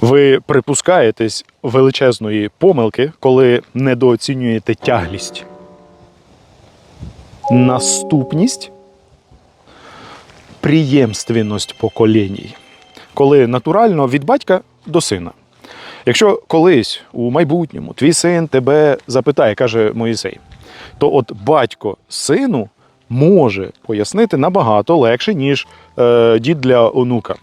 Ви припускаєтесь величезної помилки, коли недооцінюєте тяглість. Наступність приємственність поколінь, коли натурально від батька до сина. Якщо колись у майбутньому твій син тебе запитає, каже Моїсей, то от батько сину може пояснити набагато легше, ніж е, дід для онука.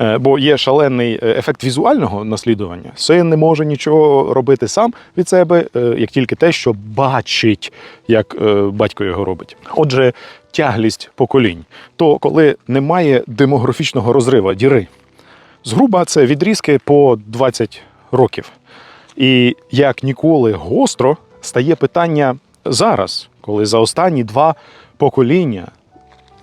Е, Бо є шалений е, ефект візуального наслідування. Син не може нічого робити сам від себе, е, як тільки те, що бачить, як батько його робить. Отже, тяглість поколінь. То коли немає демографічного розриву, діри. Згруба це відрізки по 20 років. І як ніколи гостро стає питання зараз, коли за останні два покоління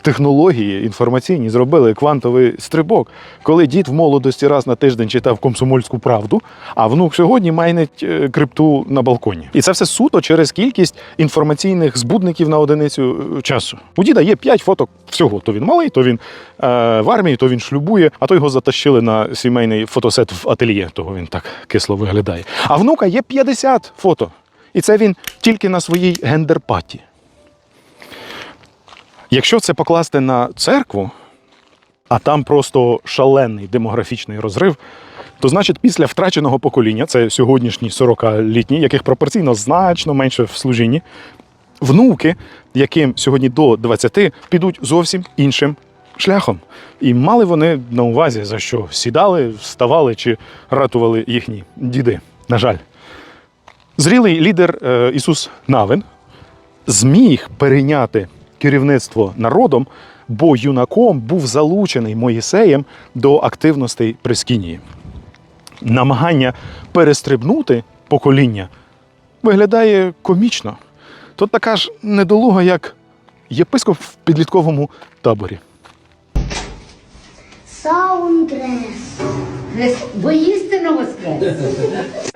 технології інформаційні зробили квантовий стрибок, коли дід в молодості раз на тиждень читав комсомольську правду, а внук сьогодні майнить е, крипту на балконі. І це все суто через кількість інформаційних збудників на одиницю е, часу. У діда є 5 фоток всього. То він малий, то він е, в армії, то він шлюбує, а то його затащили на сімейний фотосет в ательє, того він так кисло виглядає. А внука є 50 фото. І це він тільки на своїй гендерпаті. Якщо це покласти на церкву, а там просто шалений демографічний розрив, то значить після втраченого покоління, це сьогоднішні 40-літні, яких пропорційно значно менше в служінні, внуки, яким сьогодні до 20, підуть зовсім іншим шляхом. І мали вони на увазі, за що сідали, вставали чи ратували їхні діди. На жаль. Зрілий лідер е, Ісус Навин зміг перейняти керівництво народом, бо юнаком був залучений Моїсеєм до активностей Прескінії. Намагання перестрибнути покоління виглядає комічно. Тут така ж недолуга, як єпископ в підлітковому таборі. Саундрес. Христ воскрес.